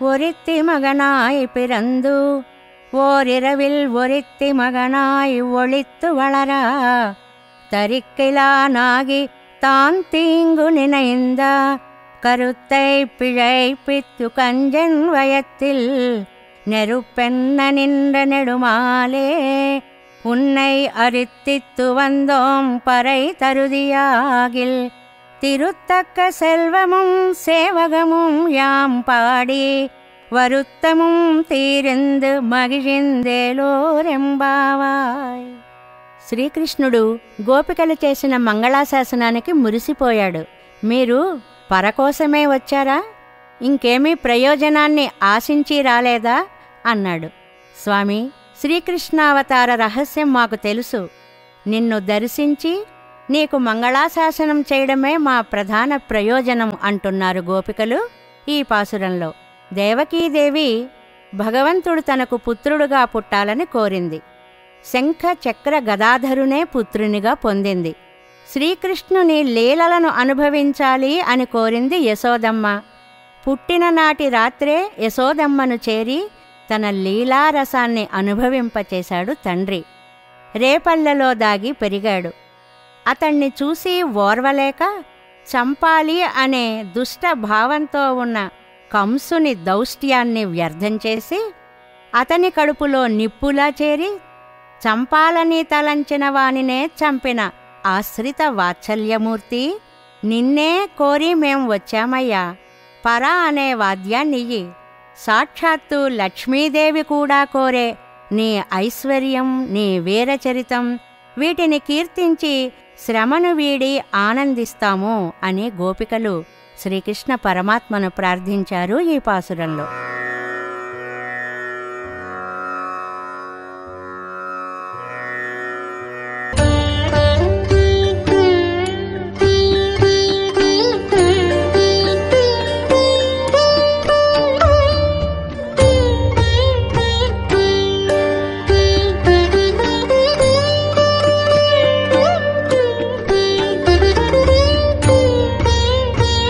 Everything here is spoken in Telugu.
ஒருத்தி மகனாய் பிறந்து ஓரிரவில் ஒருத்தி மகனாய் ஒளித்து வளரா தரிக்கிலானாகி தான் தீங்கு நினைந்த கருத்தை பிழைப்பித்து கஞ்சன் வயத்தில் நெருப்பென்ன நின்ற நெடுமாலே உன்னை அரித்தித்து வந்தோம் பறை தருதியாகில் திருத்தக்க செல்வமும் சேவகமும் யாம் பாடி வருத்தமும் తీరిందు మగిజిందేలోరెంబావాయ్ శ్రీకృష్ణుడు గోపికలు చేసిన మంగళాశాసనానికి మురిసిపోయాడు మీరు పరకోసమే వచ్చారా ఇంకేమీ ప్రయోజనాన్ని ఆశించి రాలేదా అన్నాడు స్వామి శ్రీకృష్ణావతార రహస్యం మాకు తెలుసు నిన్ను దర్శించి నీకు మంగళాశాసనం చేయడమే మా ప్రధాన ప్రయోజనం అంటున్నారు గోపికలు ఈ పాసురంలో. దేవకీదేవి భగవంతుడు తనకు పుత్రుడుగా పుట్టాలని కోరింది. శంఖ చక్ర గదాధరునే పుత్రునిగా పొందింది. శ్రీకృష్ణుని లీలలను అనుభవించాలి అని కోరింది యశోదమ్మ. పుట్టిన నాటి రాత్రే యశోదమ్మను చేరి తన లీలారసాన్ని అనుభవింపచేశాడు తండ్రి. రేపల్లెలో దాగి పెరిగాడు. అతణ్ణి చూసి ఓర్వలేక చంపాలి అనే దుష్ట భావంతో ఉన్న కంసుని దౌష్ట్యాన్ని వ్యర్థం చేసి అతని కడుపులో నిప్పులా చేరి చంపాలని తలంచిన వానినే చంపిన ఆశ్రిత వాత్సల్యమూర్తి నిన్నే కోరి మేం వచ్చామయ్యా. పరా అనే వాద్యాన్నియ్యి. సాక్షాత్తు లక్ష్మీదేవి కూడా కోరే నీ ఐశ్వర్యం నీ వీరచరితం వీటిని కీర్తించి శ్రమను వీడి ఆనందిస్తాము అని గోపికలు శ్రీకృష్ణ పరమాత్మను ప్రార్థించారు ఈ పాసురంలో.